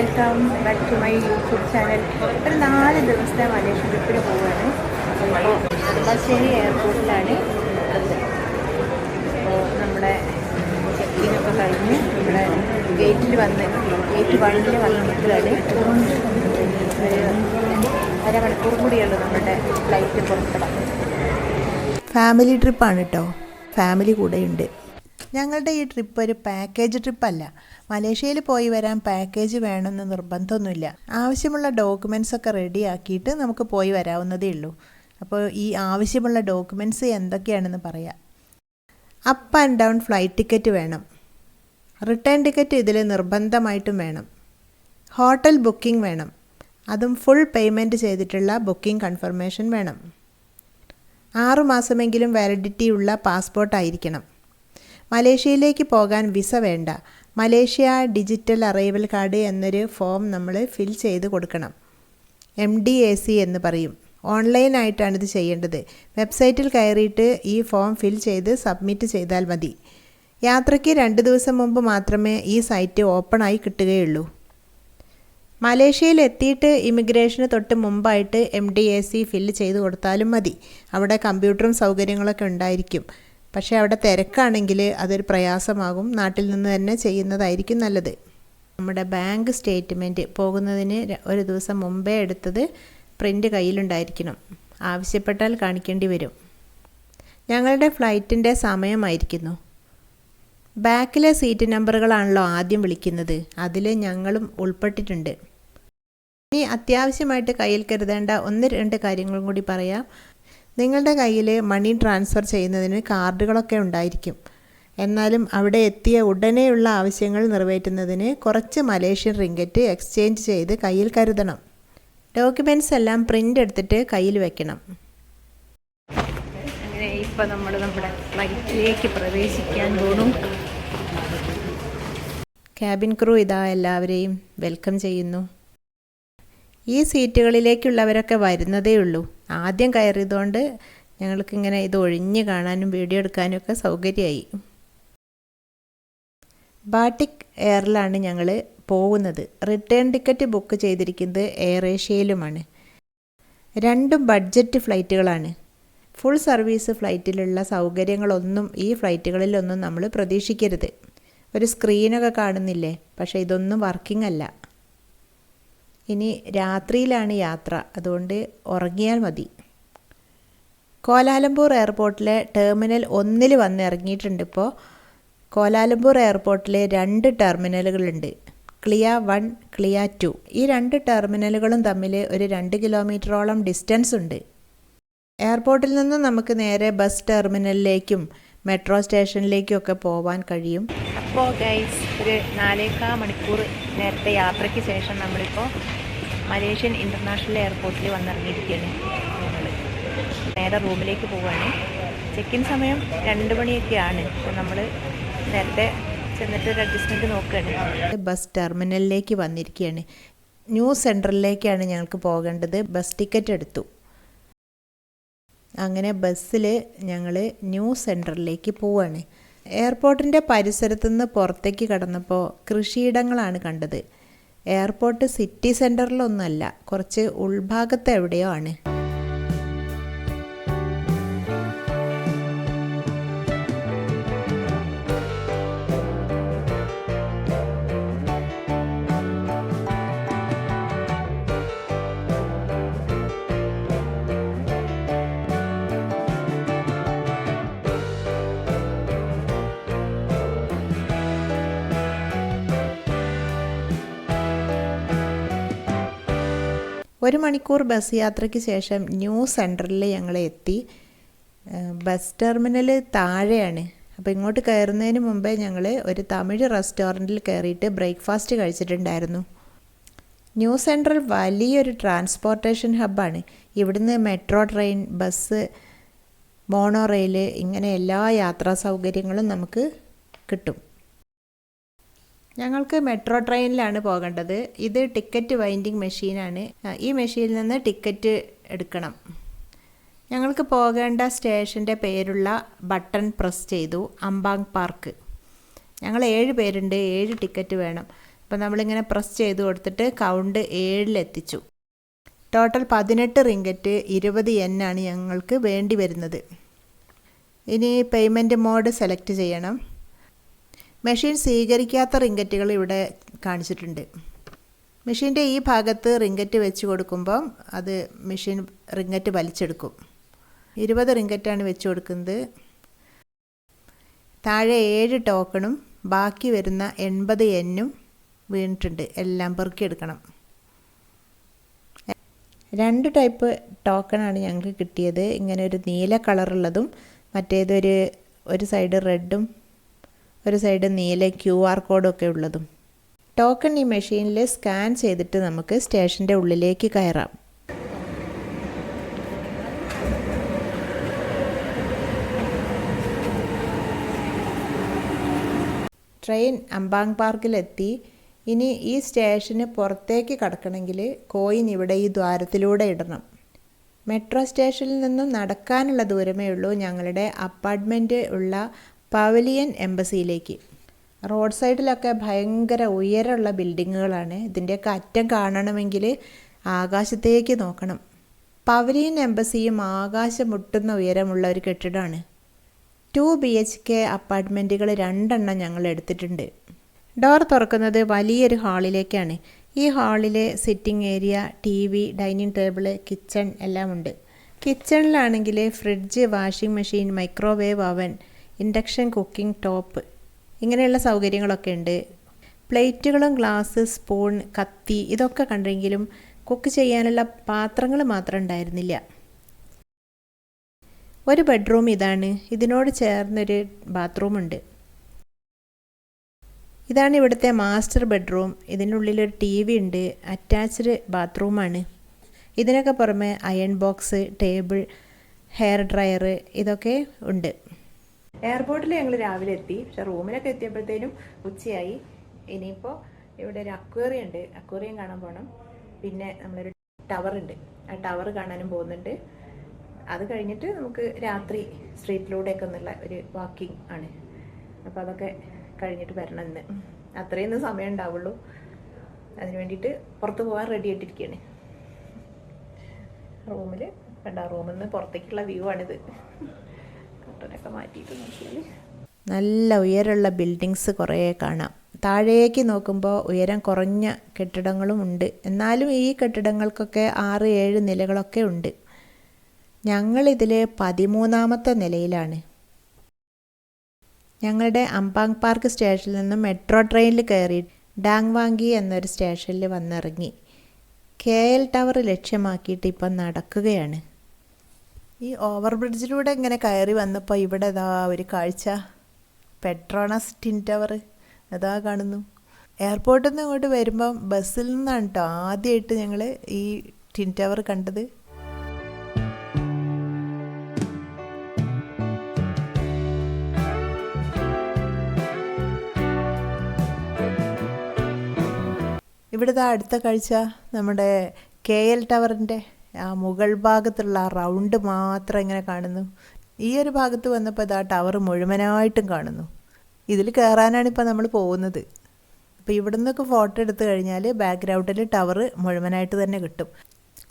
Welcome back to my YouTube channel ഒരു നാല് ദിവസത്തെ മലേഷ്യ ട്രിപ്പിന് പോവുകയാണ് അപ്പോൾ നെടുമ്പാശ്ശേരി എയർപോർട്ടിലാണ് അപ്പോൾ നമ്മുടെ ചെക്കിങ്ങൊക്കെ കഴിഞ്ഞ് ഇവിടെ ഗേറ്റിൽ വന്ന് ഗേറ്റ് വണ്ണിൽ വന്ന് നിൽക്കുകയാണ് അരമണിക്കൂർ കൂടിയുള്ളൂ നമ്മുടെ ഫ്ലൈറ്റ് പുറപ്പെടാൻ. ഫാമിലി ട്രിപ്പാണ് കേട്ടോ ഫാമിലി കൂടെയുണ്ട്. ഞങ്ങളുടെ ഈ ട്രിപ്പ് ഒരു പാക്കേജ് ട്രിപ്പല്ല മലേഷ്യയിൽ പോയി വരാൻ പാക്കേജ് വേണമെന്ന് നിർബന്ധമൊന്നുമില്ല. ആവശ്യമുള്ള ഡോക്യുമെൻസ് ഒക്കെ റെഡിയാക്കിയിട്ട് നമുക്ക് പോയി വരാവുന്നതേ ഉള്ളൂ. അപ്പോൾ ഈ ആവശ്യമുള്ള ഡോക്യുമെന്റ്സ് എന്തൊക്കെയാണെന്ന് പറയാം. Up and down flight ticket വേണം. റിട്ടേൺ ടിക്കറ്റ് ഇതിൽ നിർബന്ധമായിട്ടും വേണം. ഹോട്ടൽ ബുക്കിംഗ് വേണം. അതും ഫുൾ പേയ്മെന്റ് ചെയ്തിട്ടുള്ള ബുക്കിംഗ് കൺഫർമേഷൻ വേണം. ആറു മാസമെങ്കിലും വാലിഡിറ്റി ഉള്ള പാസ്പോർട്ട് ആയിരിക്കണം. മലേഷ്യയിലേക്ക് പോകാൻ വിസ വേണ്ട. മലേഷ്യ ഡിജിറ്റൽ അറൈവൽ കാർഡ് എന്നൊരു ഫോം നമ്മൾ ഫിൽ ചെയ്ത് കൊടുക്കണം. എം ഡി എ സി എന്ന് പറയും. ഓൺലൈനായിട്ടാണ് ഇത് ചെയ്യേണ്ടത്. വെബ്സൈറ്റിൽ കയറിയിട്ട് ഈ ഫോം ഫിൽ ചെയ്ത് സബ്മിറ്റ് ചെയ്താൽ മതി. യാത്രയ്ക്ക് രണ്ട് ദിവസം മുമ്പ് മാത്രമേ ഈ സൈറ്റ് ഓപ്പണായി കിട്ടുകയുള്ളൂ. മലേഷ്യയിൽ എത്തിയിട്ട് ഇമിഗ്രേഷന് തൊട്ട് മുമ്പായിട്ട് M D A C fill ചെയ്ത് കൊടുത്താലും മതി. അവിടെ കമ്പ്യൂട്ടറും സൗകര്യങ്ങളൊക്കെ ഉണ്ടായിരിക്കും. പക്ഷേ അവിടെ തിരക്കാണെങ്കിൽ അതൊരു പ്രയാസമാകും. നാട്ടിൽ നിന്ന് തന്നെ ചെയ്യുന്നതായിരിക്കും നല്ലത്. നമ്മുടെ ബാങ്ക് സ്റ്റേറ്റ്മെന്റ് പോകുന്നതിന് ഒരു ദിവസം മുമ്പേ എടുത്തത് പ്രിന്റ് കയ്യിലുണ്ടായിരിക്കണം. ആവശ്യപ്പെട്ടാൽ കാണിക്കേണ്ടി വരും. ഞങ്ങളുടെ ഫ്ലൈറ്റിന്റെ സമയമായിരിക്കുന്നു. ബാക്കിലെ സീറ്റ് നമ്പറുകളാണല്ലോ ആദ്യം വിളിക്കുന്നത്. അതിൽ ഞങ്ങളും ഉൾപ്പെട്ടിട്ടുണ്ട്. ഇനി അത്യാവശ്യമായിട്ട് കയ്യിൽ കരുതേണ്ട ഒന്ന് രണ്ട് കാര്യങ്ങളും കൂടി പറയാം. നിങ്ങളുടെ കയ്യിൽ മണി ട്രാൻസ്ഫർ ചെയ്യുന്നതിന് കാർഡുകളൊക്കെ ഉണ്ടായിരിക്കും. എന്നാലും അവിടെ എത്തിയ ഉടനെയുള്ള ആവശ്യങ്ങൾ നിറവേറ്റുന്നതിന് കുറച്ച് മലേഷ്യൻ റിങ്കറ്റ് എക്സ്ചേഞ്ച് ചെയ്ത് കയ്യിൽ കരുതണം. ഡോക്യുമെന്റ്സ് എല്ലാം പ്രിന്റ് എടുത്തിട്ട് കയ്യിൽ വെക്കണം. അങ്ങനെ ഇപ്പം നമ്മൾ നമ്മുടെ ഫ്ലൈറ്റിലേക്ക് പ്രവേശിക്കാൻ പോകും ക്യാബിൻ ക്രൂ ഇതാ എല്ലാവരെയും വെൽക്കം ചെയ്യുന്നു. ഈ സീറ്റുകളിലേക്കുള്ളവരൊക്കെ വരുന്നതേ ഉള്ളൂ. ആദ്യം കയറിയതുകൊണ്ട് ഞങ്ങൾക്കിങ്ങനെ ഇത് ഒഴിഞ്ഞ് കാണാനും വീഡിയോ എടുക്കാനും ഒക്കെ സൗകര്യമായി. ബാട്ടിക് എയറിലാണ് ഞങ്ങൾ പോകുന്നത്. റിട്ടേൺ ടിക്കറ്റ് ബുക്ക് ചെയ്തിരിക്കുന്നത് എയർ ഏഷ്യയിലുമാണ്. രണ്ടും ബഡ്ജറ്റ് ഫ്ലൈറ്റുകളാണ്. ഫുൾ സർവീസ് ഫ്ലൈറ്റിലുള്ള സൗകര്യങ്ങളൊന്നും ഈ ഫ്ലൈറ്റുകളിലൊന്നും നമ്മൾ പ്രതീക്ഷിക്കരുത്. ഒരു സ്ക്രീനൊക്കെ കാണുന്നില്ലേ? പക്ഷേ ഇതൊന്നും വർക്കിംഗ് അല്ല. ഇനി രാത്രിയിലാണ് യാത്ര. അതുകൊണ്ട് ഉറങ്ങിയാൽ മതി. കോലാലംപൂർ എയർപോർട്ടിലെ ടെർമിനൽ ഒന്നിൽ വന്ന് ഇറങ്ങിയിട്ടുണ്ട് ഇപ്പോൾ കോലാലംപൂർ എയർപോർട്ടിലെ രണ്ട് ടെർമിനലുകളുണ്ട്. KLIA one KLIA two. ഈ രണ്ട് ടെർമിനലുകളും തമ്മിൽ ഒരു രണ്ട് കിലോമീറ്ററോളം ഡിസ്റ്റൻസ് ഉണ്ട്. എയർപോർട്ടിൽ നിന്ന് നമുക്ക് നേരെ ബസ് ടെർമിനലിലേക്കും മെട്രോ സ്റ്റേഷനിലേക്കും ഒക്കെ പോവാൻ കഴിയും. അപ്പോൾ ഗൈസ് ഒരു നാലേക്കാ മണിക്കൂർ നേരത്തെ യാത്രയ്ക്ക് ശേഷം നമ്മളിപ്പോൾ മലേഷ്യൻ ഇന്റർനാഷണൽ എയർപോർട്ടിൽ വന്നിറങ്ങിയിരിക്കുകയാണ് ഞങ്ങൾ. നേരെ റൂമിലേക്ക് പോവുകയാണ്. ചെക്ക് ഇൻ സമയം രണ്ട് മണിയൊക്കെയാണ്. അപ്പോൾ നമ്മൾ നേരത്തെ ചെന്നിട്ട് ഒരു അഡ്ജസ്റ്റ്മെന്റ് നോക്കുകയാണ്. ബസ് ടെർമിനലിലേക്ക് വന്നിരിക്കുകയാണ്. ന്യൂ സെൻട്രലിലേക്കാണ് ഞങ്ങൾക്ക് പോകേണ്ടത്. ബസ് ടിക്കറ്റ് എടുത്തു. അങ്ങനെ ബസ്സിൽ ഞങ്ങൾ ന്യൂ സെന്ററിലേക്ക് പോവാണ് എയർപോർട്ടിന്റെ പരിസരത്തുനിന്ന് പുറത്തേക്ക് കടന്നപ്പോൾ കൃഷിയിടങ്ങളാണ് കണ്ടത്. എയർപോർട്ട് സിറ്റി സെന്ററിലൊന്നുമല്ല കുറച്ച് ഉൾഭാഗത്ത് എവിടെയോ ആണ്. ഒരു മണിക്കൂർ ബസ് യാത്രയ്ക്ക് ശേഷം ന്യൂ സെന്ററിൽ ഞങ്ങൾ എത്തി. ബസ് ടെർമിനൽ താഴെയാണ്. അപ്പോൾ ഇങ്ങോട്ട് കയറുന്നതിന് മുമ്പേ ഞങ്ങൾ ഒരു തമിഴ് റെസ്റ്റോറന്റിൽ കയറിയിട്ട് ബ്രേക്ക്ഫാസ്റ്റ് കഴിച്ചിട്ടുണ്ടായിരുന്നു. ന്യൂ സെൻട്രൽ വലിയൊരു ട്രാൻസ്പോർട്ടേഷൻ ഹബ്ബാണ്. ഇവിടുന്ന് metro train bus mono rail ഇങ്ങനെ എല്ലാ യാത്രാ സൗകര്യങ്ങളും നമുക്ക് കിട്ടും. ഞങ്ങൾക്ക് മെട്രോ ട്രെയിനിലാണ് പോകേണ്ടത്. ഇത് ടിക്കറ്റ് വൈൻഡിങ് മെഷീനാണ്. ഈ മെഷീനിൽ നിന്ന് ടിക്കറ്റ് എടുക്കണം. ഞങ്ങൾക്ക് പോകേണ്ട സ്റ്റേഷന്റെ പേരുള്ള ബട്ടൺ പ്രസ് ചെയ്തു. Ampang park. ഞങ്ങൾ ഏഴ് പേരുണ്ട്. ഏഴ് ടിക്കറ്റ് വേണം. അപ്പോൾ നമ്മളിങ്ങനെ പ്രസ് ചെയ്ത് കൊടുത്തിട്ട് കൗണ്ട് ഏഴിലെത്തിച്ചു ടോട്ടൽ പതിനെട്ട് റിങ്കറ്റ് ഇരുപത് എൻ ആണ് ഞങ്ങൾക്ക് വേണ്ടി വരുന്നത്. ഇനി പേയ്മെന്റ് മോഡ് സെലക്ട് ചെയ്യണം. മെഷീൻ സ്വീകരിക്കാത്ത റിംഗറ്റുകൾ ഇവിടെ കാണിച്ചിട്ടുണ്ട്. മെഷീന്റെ ഈ ഭാഗത്ത് റിംഗറ്റ് വെച്ച് കൊടുക്കുമ്പം അത് മെഷീൻ റിംഗറ്റ് വലിച്ചെടുക്കും. ഇരുപത് റിങ്കറ്റാണ് വെച്ച് കൊടുക്കുന്നത്. താഴെ ഏഴ് ടോക്കണും ബാക്കി വരുന്ന എൺപത് എന്നും വീണിട്ടുണ്ട്. എല്ലാം പെറുക്കിയെടുക്കണം. രണ്ട് ടൈപ്പ് ടോക്കണാണ് ഞങ്ങൾക്ക് കിട്ടിയത്. ഇങ്ങനെ ഒരു നീല കളറുള്ളതും മറ്റേതൊരു ഒരു സൈഡ് റെഡും ഒരു സൈഡ് നീല ക്യു ആർ കോഡൊക്കെ ഉള്ളതും. ടോക്കൺ ഈ മെഷീനിൽ സ്കാൻ ചെയ്തിട്ട് നമുക്ക് സ്റ്റേഷന്റെ ഉള്ളിലേക്ക് കയറാം. ട്രെയിൻ അമ്പാങ് പാർക്കിലെത്തി. ഇനി ഈ സ്റ്റേഷന് പുറത്തേക്ക് കടക്കണമെങ്കിൽ കോയിൻ ഇവിടെ ഈ ദ്വാരത്തിലൂടെ ഇടണം. മെട്രോ സ്റ്റേഷനിൽ നിന്നും നടക്കാനുള്ള ദൂരമേ ഉള്ളൂ. ഞങ്ങളുടെ അപ്പാർട്ട്മെന്റ് ഉള്ള പവലിയൻ എംബസിയിലേക്ക്. റോഡ് സൈഡിലൊക്കെ ഭയങ്കര ഉയരമുള്ള ബിൽഡിങ്ങുകളാണ്. ഇതിന്റെയൊക്കെ അറ്റം കാണണമെങ്കിൽ ആകാശത്തേക്ക് നോക്കണം. പവലിയൻ എംബസിയും ആകാശം മുട്ടുന്ന ഉയരമുള്ള ഒരു കെട്ടിടമാണ്. Two B H K apartments രണ്ടെണ്ണം ഞങ്ങൾ എടുത്തിട്ടുണ്ട്. ഡോർ തുറക്കുന്നത് വലിയൊരു ഹാളിലേക്കാണ്. ഈ ഹാളിൽ sitting area T V dining table kitchen എല്ലാം ഉണ്ട് കിച്ചണിലാണെങ്കിൽ fridge washing machine microwave oven induction cooking top ഇങ്ങനെയുള്ള സൗകര്യങ്ങളൊക്കെ ഉണ്ട്. പ്ലേറ്റുകളും ഗ്ലാസ് സ്പൂൺ കത്തി ഇതൊക്കെ കണ്ടെങ്കിലും കുക്ക് ചെയ്യാനുള്ള പാത്രങ്ങൾ മാത്രം ഉണ്ടായിരുന്നില്ല. ഒരു ബെഡ്റൂം ഇതാണ്. ഇതിനോട് ചേർന്നൊരു ബാത്റൂം ഉണ്ട്. ഇതാണ് ഇവിടുത്തെ മാസ്റ്റർ ബെഡ്റൂം. ഇതിനുള്ളിലൊരു ടി വി ഉണ്ട്. അറ്റാച്ച്ഡ് ബാത്റൂമാണ്. ഇതിനൊക്കെ പുറമെ iron box table hair dryer ഇതൊക്കെ ഉണ്ട്. എയർപോർട്ടിൽ ഞങ്ങൾ രാവിലെ എത്തി. പക്ഷെ റൂമിലൊക്കെ എത്തിയപ്പോഴത്തേനും ഉച്ചയായി. ഇനിയിപ്പോൾ ഇവിടെ ഒരു അക്വേറിയം ഉണ്ട്. അക്വേറിയം കാണാൻ പോകണം പിന്നെ നമ്മളൊരു ടവർ ഉണ്ട്. ആ ടവർ കാണാനും പോകുന്നുണ്ട്. അത് കഴിഞ്ഞിട്ട് നമുക്ക് രാത്രി സ്ട്രീറ്റിലൂടെയൊക്കെ ഒന്നുള്ള ഒരു വാക്കിംഗ് ആണ്. അപ്പോൾ അതൊക്കെ കഴിഞ്ഞിട്ട് വരണം ഇന്ന്. അത്രയൊന്നും സമയം ഉണ്ടാവുള്ളൂ. അതിന് വേണ്ടിയിട്ട് പുറത്ത് പോകാൻ റെഡി ആയിട്ടിരിക്കുകയാണ് റൂമിൽ കണ്ട? റൂമിൽ നിന്ന് പുറത്തേക്കുള്ള വ്യൂ ആണിത്. നല്ല ഉയരമുള്ള ബിൽഡിങ്സ് കുറേ കാണാം. താഴേക്ക് നോക്കുമ്പോൾ ഉയരം കുറഞ്ഞ കെട്ടിടങ്ങളും ഉണ്ട്. എന്നാലും ഈ കെട്ടിടങ്ങൾക്കൊക്കെ ആറ് ഏഴ് നിലകളൊക്കെ ഉണ്ട്. ഞങ്ങളിതിൽ പതിമൂന്നാമത്തെ നിലയിലാണ്. ഞങ്ങളുടെ അമ്പാങ് പാർക്ക് സ്റ്റേഷനിൽ നിന്നും മെട്രോ ട്രെയിനിൽ കയറി ഡാങ്വാങ്കി എന്നൊരു സ്റ്റേഷനിൽ വന്നിറങ്ങി. കെ എൽ ടവർ ലക്ഷ്യമാക്കിയിട്ട് ഇപ്പം നടക്കുകയാണ്. ഈ ഓവർ ബ്രിഡ്ജിലൂടെ ഇങ്ങനെ കയറി വന്നപ്പോൾ ഇവിടെ ഇതാ ഒരു കാഴ്ച. പെട്രോണസ് ടിൻ ടവർ അതാ കാണുന്നു. എയർപോർട്ടിൽ നിന്ന് ഇങ്ങോട്ട് വരുമ്പം ബസ്സിൽ നിന്നാണ് കേട്ടോ ആദ്യമായിട്ട് ഞങ്ങൾ ഈ ടിൻ ടവർ കണ്ടത്. ഇവിടുത്തെ അടുത്ത കാഴ്ച നമ്മുടെ കെ എൽ ടവറിന്റെ ആ മുകൾ ഭാഗത്തുള്ള ആ റൗണ്ട് മാത്രം ഇങ്ങനെ കാണുന്നു. ഈ ഒരു ഭാഗത്ത് വന്നപ്പോൾ ഇതാ ടവർ മുഴുവനായിട്ടും കാണുന്നു. ഇതിൽ കയറാനാണ് ഇപ്പോൾ നമ്മൾ പോകുന്നത്. അപ്പോൾ ഇവിടെ നിന്നൊക്കെ ഫോട്ടോ എടുത്തു കഴിഞ്ഞാൽ ബാക്ക്ഗ്രൗണ്ടിൽ ടവർ മുഴുവനായിട്ട് തന്നെ കിട്ടും.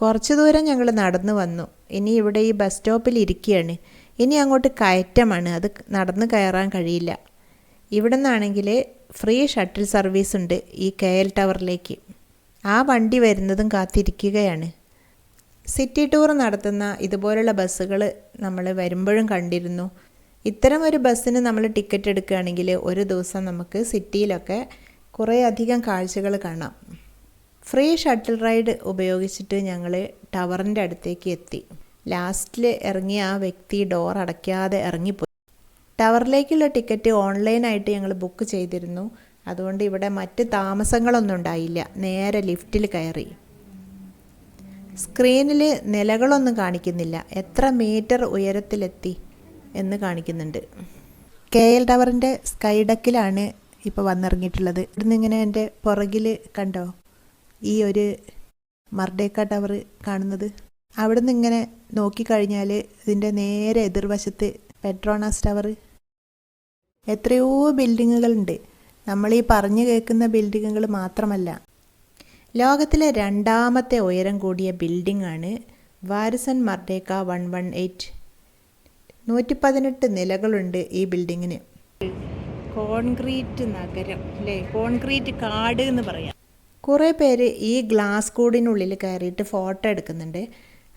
കുറച്ച് ദൂരം ഞങ്ങൾ നടന്നു വന്നു. ഇനി ഇവിടെ ഈ ബസ് സ്റ്റോപ്പിൽ ഇരിക്കുകയാണ് ഇനി അങ്ങോട്ട് കയറ്റമാണ്. അത് നടന്ന് കയറാൻ കഴിയില്ല. ഇവിടെ നിന്നാണെങ്കിൽ ഫ്രീ ഷട്ടിൽ സർവീസ് ഉണ്ട് ഈ കെ എൽ ടവറിലേക്ക് ആ വണ്ടി വരുന്നതും കാത്തിരിക്കുകയാണ്. സിറ്റി ടൂർ നടത്തുന്ന ഇതുപോലുള്ള ബസ്സുകൾ നമ്മൾ വരുമ്പോഴും കണ്ടിരുന്നു. ഇത്തരം ഒരു ബസ്സിന് നമ്മൾ ടിക്കറ്റ് എടുക്കുകയാണെങ്കിൽ ഒരു ദിവസം നമുക്ക് സിറ്റിയിലൊക്കെ കുറേ അധികം കാഴ്ചകൾ കാണാം. ഫ്രീ ഷട്ടിൽ റൈഡ് ഉപയോഗിച്ചിട്ട് ഞങ്ങൾ ടവറിന്റെ അടുത്തേക്ക് എത്തി. ലാസ്റ്റിൽ ഇറങ്ങിയ ആ വ്യക്തി ഡോർ അടയ്ക്കാതെ ഇറങ്ങിപ്പോയി. ടവറിലേക്കുള്ള ടിക്കറ്റ് ഓൺലൈനായിട്ട് ഞങ്ങൾ ബുക്ക് ചെയ്തിരുന്നു. അതുകൊണ്ട് ഇവിടെ മറ്റ് താമസങ്ങളൊന്നും ഉണ്ടായില്ല. നേരെ ലിഫ്റ്റിൽ കയറി. സ്ക്രീനിൽ നിലകളൊന്നും കാണിക്കുന്നില്ല. എത്ര മീറ്റർ ഉയരത്തിലെത്തി എന്ന് കാണിക്കുന്നുണ്ട്. കെ എൽ ടവറിന്റെ സ്കൈഡക്കിലാണ് ഇപ്പോൾ വന്നിറങ്ങിയിട്ടുള്ളത്. ഇവിടുന്ന് ഇങ്ങനെ എന്റെ പുറകിൽ കണ്ടോ? ഈ ഒരു മർഡേക്ക ടവർ കാണുന്നത്. അവിടുന്ന് ഇങ്ങനെ നോക്കിക്കഴിഞ്ഞാൽ ഇതിന്റെ നേരെ എതിർവശത്ത് പെട്രോണാസ് ടവർ എത്രയോ ബിൽഡിങ്ങുകളുണ്ട്. നമ്മൾ ഈ പറഞ്ഞു കേൾക്കുന്ന ബിൽഡിങ്ങുകൾ മാത്രമല്ല. ലോകത്തിലെ രണ്ടാമത്തെ ഉയരം കൂടിയ ബിൽഡിംഗ് ആണ് Warisan Merdeka one one eight. നൂറ്റി പതിനെട്ട് നിലകളുണ്ട് ഈ ബിൽഡിങ്ങിന്. കോൺക്രീറ്റ് നഗരം അല്ലേ? കോൺക്രീറ്റ് കാട് എന്ന് പറയാം. കുറേ പേര് ഈ ഗ്ലാസ് കൂടിനുള്ളിൽ കയറിയിട്ട് ഫോട്ടോ എടുക്കുന്നുണ്ട്.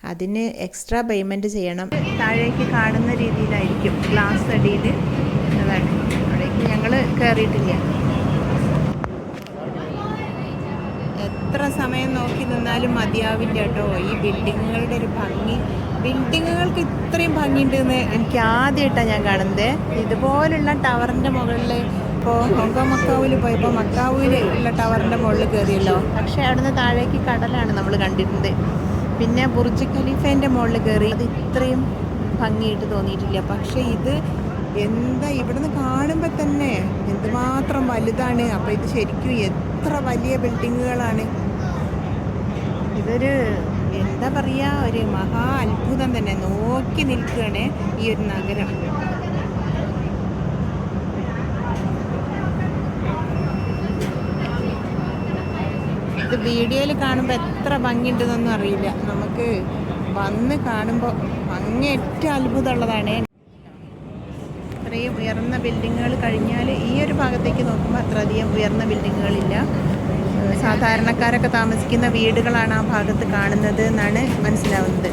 അതിന് എക്സ്ട്രാ പേയ്മെന്റ് ചെയ്യണം. താഴേക്ക് കാണുന്ന രീതിയിലായിരിക്കും ഗ്ലാസ് അടിയിൽ. അതാണ്. അവിടേക്ക് ഞങ്ങൾ കയറിയിട്ടില്ല. എത്ര സമയം നോക്കി നിന്നാലും മതിയാവില്ല കേട്ടോ. ഈ ബിൽഡിങ്ങുകളുടെ ഒരു ഭംഗി. ബിൽഡിങ്ങുകൾക്ക് ഇത്രയും ഭംഗിയുണ്ട് എന്ന് എനിക്ക് ആദ്യമായിട്ടാണ് ഞാൻ കാണുന്നത്. ഇതുപോലുള്ള ടവറിന്റെ മുകളിൽ ഇപ്പോൾ ഹോങ്കോങ് മക്കാവിൽ പോയപ്പോൾ മക്കാവിൽ ഉള്ള ടവറിന്റെ മുകളിൽ കയറിയല്ലോ. പക്ഷേ അവിടുന്ന് താഴേക്ക് കടലാണ് നമ്മൾ കണ്ടിരുന്നത്. പിന്നെ ബുർജ് ഖലീഫേന്റെ മുകളിൽ കയറി. അത് ഇത്രയും ഭംഗിയായിട്ട് തോന്നിയിട്ടില്ല. പക്ഷേ ഇത് എന്താ ഇവിടുന്ന് കാണുമ്പോൾ തന്നെ എന്തുമാത്രം വലുതാണ്. അപ്പോൾ ഇത് ശരിക്കും എത്ര വലിയ ബിൽഡിങ്ങുകളാണ്. ഇതൊരു എന്താ പറയുക ഒരു മഹാ അത്ഭുതം തന്നെ. നോക്കി നിൽക്കുകയാണ് ഈ ഒരു നഗരം. ഇത് വീഡിയോയിൽ കാണുമ്പോൾ എത്ര ഭംഗിയുണ്ടെന്നൊന്നും അറിയില്ല. നമുക്ക് വന്ന് കാണുമ്പോൾ ഏറ്റവും അത്ഭുതമുള്ളതാണ്. ഇത്രയും ഉയർന്ന ബിൽഡിങ്ങുകൾ കഴിഞ്ഞാൽ ഈ ഒരു ഭാഗത്തേക്ക് നോക്കുമ്പോൾ അത്രയധികം ഉയർന്ന ബിൽഡിങ്ങുകളില്ല സാധാരണക്കാരൊക്കെ താമസിക്കുന്ന വീടുകളാണ് ആ ഭാഗത്ത് കാണുന്നത് എന്നാണ് മനസ്സിലാവുന്നത്.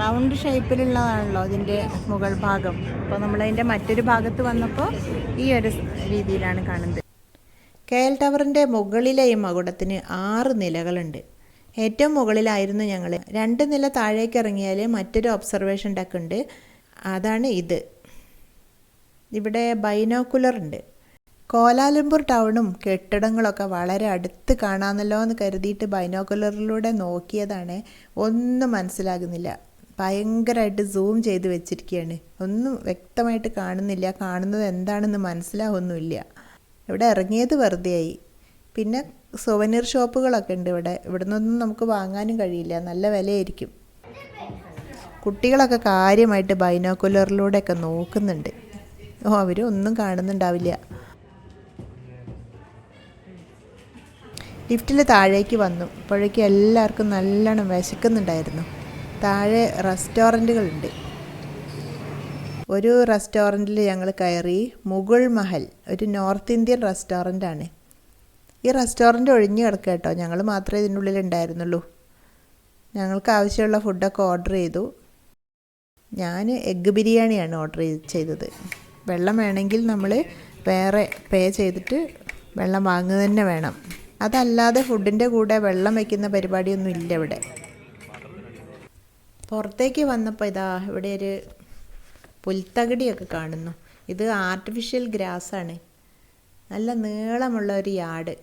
റൗണ്ട് ഷേപ്പിലുള്ളതാണല്ലോ അതിന്റെ മുകൾ ഭാഗം. അപ്പോൾ നമ്മളതിന്റെ മറ്റൊരു ഭാഗത്ത് വന്നപ്പോൾ ഈ ഒരു രീതിയിലാണ് കാണുന്നത്. കെ എൽ ടവറിന്റെ മുകളിലെ ഈ മകുടത്തിന് ആറ് നിലകളുണ്ട്. ഏറ്റവും മുകളിലായിരുന്നു ഞങ്ങൾ. രണ്ട് നില താഴേക്ക് ഇറങ്ങിയാൽ മറ്റൊരു ഒബ്സർവേഷൻ ഡെക്ക് ഉണ്ട്. അതാണ് ഇത്. ഇവിടെ ബൈനോക്കുലർ ഉണ്ട്. കോലാലംപൂർ ടൗണും കെട്ടിടങ്ങളൊക്കെ വളരെ അടുത്ത് കാണാമല്ലോ എന്ന് കരുതിയിട്ട് ബൈനോക്കുലറിലൂടെ നോക്കിയതാണ്. ഒന്നും മനസ്സിലാകുന്നില്ല. ഭയങ്കരമായിട്ട് സൂം ചെയ്ത് വെച്ചിരിക്കുകയാണ്. ഒന്നും വ്യക്തമായിട്ട് കാണുന്നില്ല. കാണുന്നത് എന്താണെന്ന് മനസ്സിലാവുന്നുമില്ല. ഇവിടെ ഇറങ്ങിയത് വെറുതെയായി. പിന്നെ സുവനീർ ഷോപ്പുകളൊക്കെ ഉണ്ട് ഇവിടെ. ഇവിടെ നിന്നൊന്നും നമുക്ക് വാങ്ങാനും കഴിയില്ല. നല്ല വിലയായിരിക്കും. കുട്ടികളൊക്കെ കാര്യമായിട്ട് ബൈനോക്കുലറിലൂടെയൊക്കെ നോക്കുന്നുണ്ട്. ഓ അവരൊന്നും കാണുന്നുണ്ടാവില്ല. ലിഫ്റ്റിൽ താഴേക്ക് വന്നു. അപ്പോഴേക്കും എല്ലാവർക്കും നല്ലോണം വിശക്കുന്നുണ്ടായിരുന്നു. താഴെ റെസ്റ്റോറന്റുകളുണ്ട് ഒരു റെസ്റ്റോറന്റിൽ ഞങ്ങൾ കയറി. മുഗൾ മഹൽ ഒരു നോർത്ത് ഇന്ത്യൻ റെസ്റ്റോറന്റാണ് ഈ റെസ്റ്റോറന്റ് ഒഴിഞ്ഞു കിടക്കുക കേട്ടോ ഞങ്ങൾ മാത്രമേ ഇതിനുള്ളിൽ ഉണ്ടായിരുന്നുള്ളൂ ഞങ്ങൾക്ക് ആവശ്യമുള്ള ഫുഡൊക്കെ ഓർഡർ ചെയ്തു. ഞാൻ എഗ്ഗ് ബിരിയാണിയാണ് ഓർഡർ ചെയ്തത്. വെള്ളം വേണമെങ്കിൽ നമ്മൾ വേറെ പേ ചെയ്തിട്ട് വെള്ളം വാങ്ങുക തന്നെ വേണം. അതല്ലാതെ ഫുഡിന്റെ കൂടെ വെള്ളം വയ്ക്കുന്ന പരിപാടിയൊന്നും ഇല്ല ഇവിടെ. പുറത്തേക്ക് വന്നപ്പോൾ ഇതാ ഇവിടെ ഒരു പുൽത്തകിടിയൊക്കെ കാണുന്നു. ഇത് ആർട്ടിഫിഷ്യൽ ഗ്രാസാണ് നല്ല നീളമുള്ള ഒരു യാട്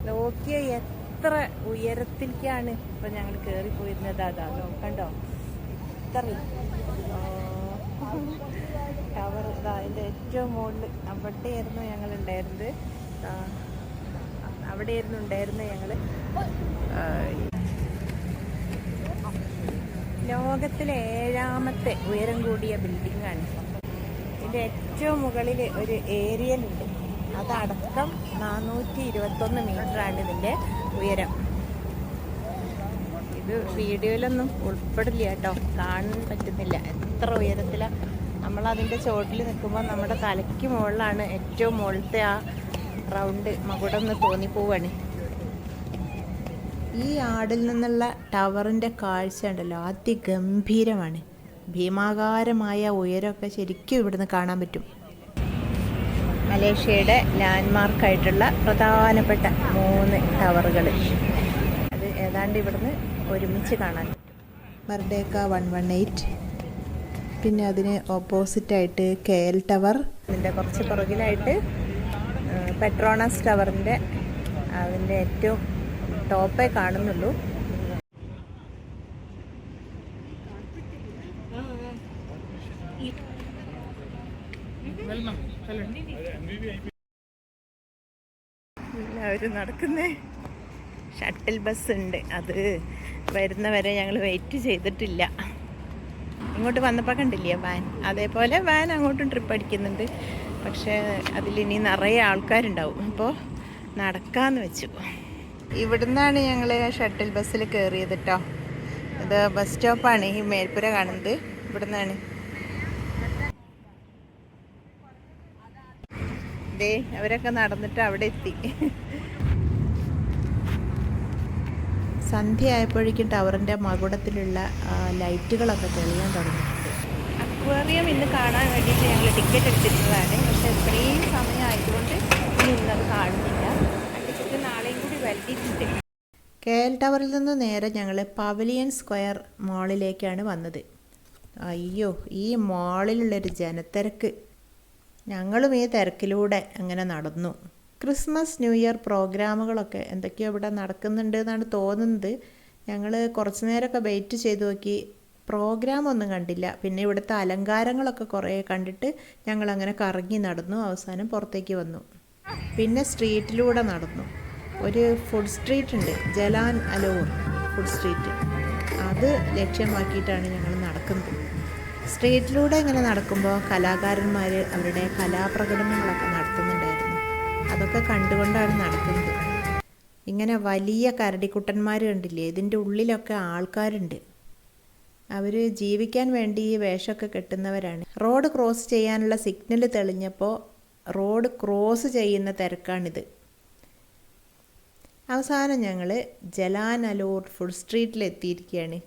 നോക്കിയ എത്ര ഉയരത്തിലേക്കാണ് ഇപ്പൊ ഞങ്ങൾ കയറി പോയിരുന്നത്. അതാ നോക്കണ്ടോ? ഇത്ര. ടവർ ഇതാ അതിന്റെ ഏറ്റവും മുകളിൽ അവിടെയായിരുന്നു ഞങ്ങൾ ഉണ്ടായിരുന്നത് അവിടെയായിരുന്നു ഉണ്ടായിരുന്നത് ഞങ്ങൾ ലോകത്തിലെ ഏഴാമത്തെ ഉയരം കൂടിയ ബിൽഡിംഗ് ആണ് ഇതിന്റെ ഏറ്റവും മുകളിൽ ഒരു ഏരിയൽ ഉണ്ട്. അതടക്കം നാനൂറ്റി ഇരുപത്തൊന്ന് ആണ് ഇതിന്റെ ഉയരം. ഇത് വീഡിയോയിലൊന്നും ഉൾപ്പെടില്ല കേട്ടോ. കാണാൻ പറ്റുന്നില്ല. എത്ര ഉയരത്തിലാണ് നമ്മളതിന്റെ ചോട്ടിൽ നിൽക്കുമ്പോൾ നമ്മുടെ തലയ്ക്ക് മുകളിലാണ് ഏറ്റവും മുകളിലത്തെ ആ റൗണ്ട് മകുടം എന്ന് തോന്നിപ്പോവാണ്. ഈ ആടിൽ നിന്നുള്ള ടവറിന്റെ കാഴ്ച ഉണ്ടല്ലോ അതിഗംഭീരമാണ്. ഭീമാകാരമായ ഉയരമൊക്കെ ശരിക്കും ഇവിടുന്ന് കാണാൻ പറ്റും. മലേഷ്യയുടെ ലാൻഡ്മാർക്കായിട്ടുള്ള പ്രധാനപ്പെട്ട മൂന്ന് ടവറുകൾ. അത് ഏതാണ്ട് ഇവിടുന്ന് ഒരുമിച്ച് കാണാൻ. മർഡേക്ക വൺ വൺ എയ്റ്റ് പിന്നെ അതിന് ഓപ്പോസിറ്റായിട്ട് കെ എൽ ടവർ. ഇതിന്റെ കുറച്ച് പുറകിലായിട്ട് പെട്രോണസ് ടവറിന്റെ അതിന്റെ ഏറ്റവും ടോപ്പേ കാണുന്നുള്ളൂ. എല്ലാവരും നടക്കുന്നേ. ഷട്ടിൽ ബസ് ഉണ്ട്. അത് വരുന്നവരെ ഞങ്ങൾ വെയിറ്റ് ചെയ്തിട്ടില്ല. ഇങ്ങോട്ട് വന്നപ്പോൾ കണ്ടില്ലേ വാൻ അതേപോലെ വാൻ അങ്ങോട്ടും ട്രിപ്പ് അടിക്കുന്നുണ്ട്. പക്ഷേ അതിലിനി നിറയെ ആൾക്കാരുണ്ടാവും. അപ്പോൾ നടക്കാന്ന് വെച്ചു. ഇവിടുന്നാണ് ഞങ്ങൾ ഷട്ടിൽ ബസ്സിൽ കയറിയത് കേട്ടോ ഇത് ബസ് സ്റ്റോപ്പാണ് ഈ മേൽപ്പുര കാണുന്നത്. ഇവിടുന്നാണ്. ദേ അവരൊക്കെ നടന്നിട്ട് അവിടെ എത്തി. സന്ധ്യ ആയപ്പോഴേക്കും ടവറിന്റെ മകുടത്തിലുള്ള ലൈറ്റുകളൊക്കെ തെളിയാൻ തുടങ്ങിയിട്ടുണ്ട് അക്വേറിയം ഇന്ന് കാണാൻ വേണ്ടിയിട്ട് ഞങ്ങൾ ടിക്കറ്റ് എടുത്തിരുന്നതാണ്. പക്ഷേ ഇത്രയും സമയമായതുകൊണ്ട് ഇനി ഇന്നത് കാണുന്നില്ല. നാളെയും കൂടി വരുത്തിയിട്ടുണ്ട് കെ എൽ ടവറിൽ നിന്ന് നേരെ ഞങ്ങൾ പവലിയൻ സ്ക്വയർ മാളിലേക്കാണ് വന്നത്. അയ്യോ ഈ മാളിലുള്ളൊരു ജനത്തിരക്ക്. ഞങ്ങളും ഈ തിരക്കിലൂടെ അങ്ങനെ നടന്നു. ക്രിസ്മസ് ന്യൂ ഇയർ പ്രോഗ്രാമുകളൊക്കെ എന്തൊക്കെയോ ഇവിടെ നടക്കുന്നുണ്ട് എന്നാണ് തോന്നുന്നത്. ഞങ്ങൾ കുറച്ച് നേരമൊക്കെ വെയിറ്റ് ചെയ്തു നോക്കി. പ്രോഗ്രാം ഒന്നും കണ്ടില്ല. പിന്നെ ഇവിടുത്തെ അലങ്കാരങ്ങളൊക്കെ കുറേ കണ്ടിട്ട് ഞങ്ങൾ അങ്ങനെ കറങ്ങി നടന്നു. അവസാനം പുറത്തേക്ക് വന്നു. പിന്നെ സ്ട്രീറ്റിലൂടെ നടന്നു. ഒരു ഫുഡ് സ്ട്രീറ്റ് ഉണ്ട്. ജലാൻ അലോർ ഫുഡ് സ്ട്രീറ്റ് അത് ലക്ഷ്യമാക്കിയിട്ടാണ് ഞങ്ങൾ നടക്കുന്നത്. സ്ട്രീറ്റിലൂടെ ഇങ്ങനെ നടക്കുമ്പോൾ കലാകാരന്മാർ അവരുടെ കലാപ്രകടനങ്ങളൊക്കെ നടത്തുന്നുണ്ടായിരുന്നു. അതൊക്കെ കണ്ടുകൊണ്ടാണ് നടക്കുന്നത്. ഇങ്ങനെ വലിയ കരടിക്കുട്ടന്മാർ കണ്ടില്ലേ? ഇതിന്റെ ഉള്ളിലൊക്കെ ആൾക്കാരുണ്ട്. അവർ ജീവിക്കാൻ വേണ്ടി ഈ വേഷമൊക്കെ കെട്ടുന്നവരാണ്. റോഡ് ക്രോസ് ചെയ്യാനുള്ള സിഗ്നൽ തെളിഞ്ഞപ്പോൾ റോഡ് ക്രോസ് ചെയ്യുന്ന തിരക്കാണിത്. അവസാനം ഞങ്ങൾ ജലാനലൂർ ഫുൾ സ്ട്രീറ്റിൽ എത്തിയിരിക്കുകയാണ്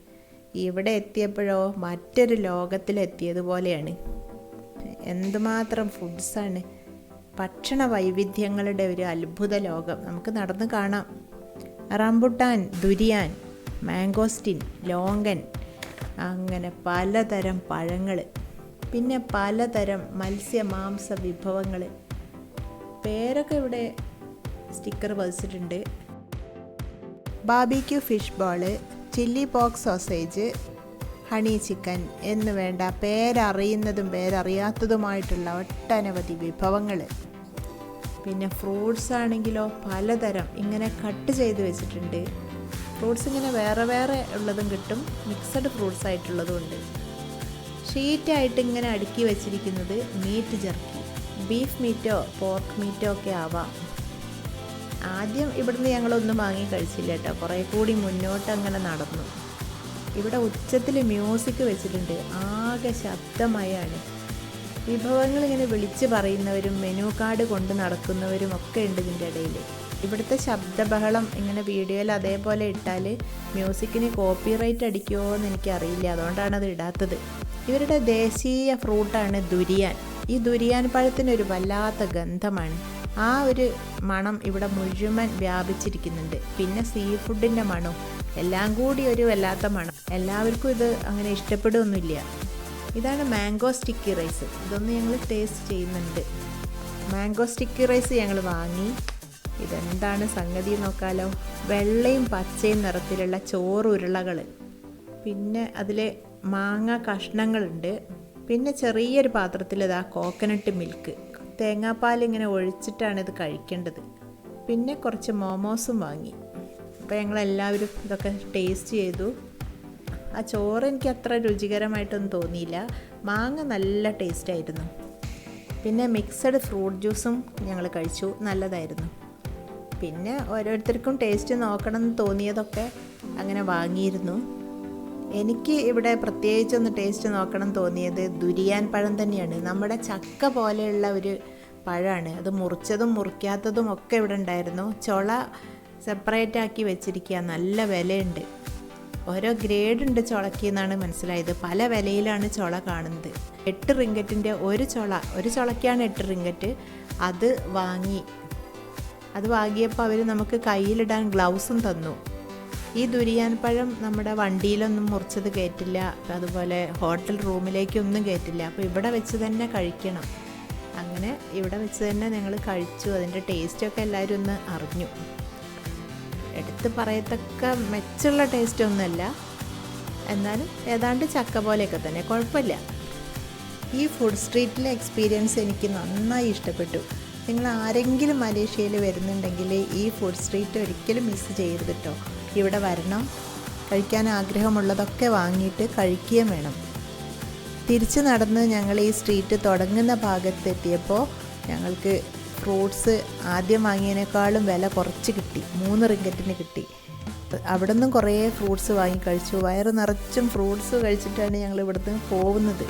ഇവിടെ എത്തിയപ്പോഴോ മറ്റൊരു ലോകത്തിലെത്തിയതുപോലെയാണ്. എന്തുമാത്രം ഫുഡ്സാണ്. ഭക്ഷണ വൈവിധ്യങ്ങളുടെ ഒരു അത്ഭുത ലോകം. നമുക്ക് നടന്ന് കാണാം. റംബുട്ടാൻ ദുരിയാൻ മാംഗോസ്റ്റിൻ ലോങ്കൻ അങ്ങനെ പലതരം പഴങ്ങൾ പിന്നെ പലതരം മത്സ്യ മാംസ വിഭവങ്ങൾ പേരൊക്കെ ഇവിടെ sticker പതിച്ചിട്ടുണ്ട് barbecue fish ball chilli pork sausage honey chicken എന്ന് വേണ്ട പേരറിയുന്നതും പേരറിയാത്തതുമായിട്ടുള്ള ഒട്ടനവധി വിഭവങ്ങൾ പിന്നെ ഫ്രൂട്ട്സ് ആണെങ്കിലോ പലതരം ഇങ്ങനെ കട്ട് ചെയ്ത് വെച്ചിട്ടുണ്ട്. ഫ്രൂട്ട്സ് ഇങ്ങനെ വേറെ വേറെ ഉള്ളതും കിട്ടും. മിക്സഡ് ഫ്രൂട്ട്സ് ആയിട്ടുള്ളതും ഉണ്ട്. ഷീറ്റായിട്ട് ഇങ്ങനെ അടുക്കി വെച്ചിരിക്കുന്നത് മീറ്റ് ജർക്കി. ബീഫ് മീറ്റോ പോർക്ക് മീറ്റോ ഒക്കെ ആവാം. ആദ്യം ഇവിടുന്ന് ഞങ്ങളൊന്നും വാങ്ങി കഴിച്ചില്ല കേട്ടോ. കുറേ കൂടി മുന്നോട്ട് അങ്ങനെ നടന്നു. ഇവിടെ ഉച്ചത്തിൽ മ്യൂസിക് വെച്ചിട്ടുണ്ട്. ആകെ ശബ്ദമയാണ്. വിഭവങ്ങൾ ഇങ്ങനെ വിളിച്ച് പറയുന്നവരും മെനു കാർഡ് കൊണ്ട് നടക്കുന്നവരും ഒക്കെ ഉണ്ട് ഇതിന്റെ ഇടയിൽ. ഇവിടുത്തെ ശബ്ദബഹളം ഇങ്ങനെ വീഡിയോയിൽ അതേപോലെ ഇട്ടാൽ മ്യൂസിക്കിന് കോപ്പിറൈറ്റ് അടിക്കുമോ എന്ന് എനിക്കറിയില്ല. അതുകൊണ്ടാണ് അത് ഇടാത്തത്. ഇവരുടെ ദേശീയ ഫ്രൂട്ടാണ് ദുരിയാൻ. ഈ ദുരിയാൻ പഴത്തിനൊരു വല്ലാത്ത ഗന്ധമാണ്. ആ ഒരു മണം ഇവിടെ മുഴുവൻ വ്യാപിച്ചിരിക്കുന്നുണ്ട്. പിന്നെ സീ ഫുഡിന്റെ മണവും. എല്ലാം കൂടി ഒരു വല്ലാത്ത മണം. എല്ലാവർക്കും ഇത് അങ്ങനെ ഇഷ്ടപ്പെടുകയൊന്നുമില്ല ഇതാണ് മാംഗോ സ്റ്റിക്കി റൈസ്. ഇതൊന്ന് ഞങ്ങൾ ടേസ്റ്റ് ചെയ്യുന്നുണ്ട്. മാംഗോ സ്റ്റിക്കി റൈസ് ഞങ്ങൾ വാങ്ങി. ഇതെന്താണ് സംഗതി നോക്കാലോ? വെള്ളയും പച്ചയും നിറത്തിലുള്ള ചോറ് ഉരുളകൾ പിന്നെ അതിൽ മാങ്ങ കഷ്ണങ്ങളുണ്ട്. പിന്നെ ചെറിയൊരു പാത്രത്തിൽ ഇതാ കോക്കനട്ട് മിൽക്ക് തേങ്ങാപ്പാൽ ഇങ്ങനെ ഒഴിച്ചിട്ടാണ് ഇത് കഴിക്കേണ്ടത്. പിന്നെ കുറച്ച് മോമോസും വാങ്ങി. അപ്പോൾ ഞങ്ങളെല്ലാവരും ഇതൊക്കെ ടേസ്റ്റ് ചെയ്തു. ആ ചോറ് എനിക്ക് അത്ര രുചികരമായിട്ടൊന്നും തോന്നിയില്ല. മാങ്ങ നല്ല ടേസ്റ്റായിരുന്നു പിന്നെ മിക്സഡ് ഫ്രൂട്ട് ജ്യൂസും ഞങ്ങൾ കഴിച്ചു. നല്ലതായിരുന്നു. പിന്നെ ഓരോരുത്തർക്കും ടേസ്റ്റ് നോക്കണം എന്ന് തോന്നിയതൊക്കെ അങ്ങനെ വാങ്ങിയിരുന്നു. എനിക്ക് ഇവിടെ പ്രത്യേകിച്ച് ഒന്ന് ടേസ്റ്റ് നോക്കണം തോന്നിയത് ദുരിയാൻ പഴം തന്നെയാണ്. നമ്മുടെ ചക്ക പോലെയുള്ള ഒരു പഴമാണ് അത് മുറിച്ചതും മുറിക്കാത്തതും ഒക്കെ ഇവിടെ ഉണ്ടായിരുന്നു. ചുള സെപ്പറേറ്റ് ആക്കി വെച്ചിരിക്കുക. നല്ല വിലയുണ്ട്. ഓരോ ഗ്രേഡ് ഉണ്ട് ചുളയ്ക്ക് എന്നാണ് മനസ്സിലായത്. പല വിലയിലാണ് ചുള കാണുന്നത്. എട്ട് റിങ്കറ്റിന്റെ ഒരു ചുള ഒരു ചുളയ്ക്കാണ് എട്ട് റിങ്കറ്റ് അത് വാങ്ങി അത് വാങ്ങിയപ്പോൾ അവർ നമുക്ക് കയ്യിലിടാൻ ഗ്ലൗസും തന്നു. ഈ ദുരിയാൻ പഴം നമ്മുടെ വണ്ടിയിലൊന്നും മുറിച്ചത് കയറ്റില്ല അതുപോലെ ഹോട്ടൽ റൂമിലേക്കൊന്നും കയറ്റില്ല അപ്പോൾ ഇവിടെ വെച്ച് തന്നെ കഴിക്കണം. അങ്ങനെ ഇവിടെ വെച്ച് തന്നെ ഞങ്ങൾ കഴിച്ചു. അതിന്റെ ടേസ്റ്റൊക്കെ എല്ലാവരും ഒന്ന് അറിഞ്ഞു. എടുത്ത് പറയത്തക്ക മെച്ചുള്ള ടേസ്റ്റ് ഒന്നുമല്ല. എന്നാലും ഏതാണ്ട് ചക്ക പോലെയൊക്കെ തന്നെ. കുഴപ്പമില്ല. ഈ ഫുഡ് സ്ട്രീറ്റിലെ എക്സ്പീരിയൻസ് എനിക്ക് നന്നായി ഇഷ്ടപ്പെട്ടു. നിങ്ങൾ ആരെങ്കിലും മലേഷ്യയിൽ വരുന്നുണ്ടെങ്കിൽ ഈ ഫുഡ് സ്ട്രീറ്റ് ഒരിക്കലും മിസ് ചെയ്യരുത് കേട്ടോ ഇവിടെ വരണം. കഴിക്കാൻ ആഗ്രഹമുള്ളതൊക്കെ വാങ്ങിയിട്ട് കഴിക്കുകയും വേണം. തിരിച്ചു നടന്ന് ഞങ്ങൾ ഈ സ്ട്രീറ്റ് തുടങ്ങുന്ന ഭാഗത്തെത്തിയപ്പോൾ ഞങ്ങൾക്ക് ഫ്രൂട്ട്സ് ആദ്യം വാങ്ങിയതിനേക്കാളും വില കുറച്ച് കിട്ടി. മൂന്ന് റിങ്കറ്റിന് കിട്ടി. അവിടെ നിന്നും കുറേ ഫ്രൂട്ട്സ് വാങ്ങി കഴിച്ചു. വയറ് നിറച്ചും ഫ്രൂട്ട്സ് കഴിച്ചിട്ടാണ് ഞങ്ങൾ ഇവിടുന്ന് പോകുന്നത്.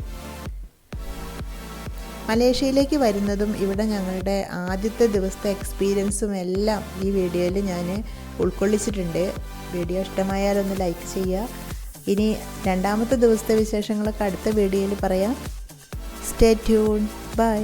മലേഷ്യയിലേക്ക് വരുന്നതും ഇവിടെ ഞങ്ങളുടെ ആദ്യത്തെ ദിവസത്തെ എക്സ്പീരിയൻസും എല്ലാം ഈ വീഡിയോയിൽ ഞാൻ ഉൾക്കൊള്ളിച്ചിട്ടുണ്ട്. വീഡിയോ ഇഷ്ടമായാൽ ഒന്ന് ലൈക്ക് ചെയ്യുക. ഇനി രണ്ടാമത്തെ ദിവസത്തെ വിശേഷങ്ങളൊക്കെ അടുത്ത വീഡിയോയിൽ പറയാം. Stay tune by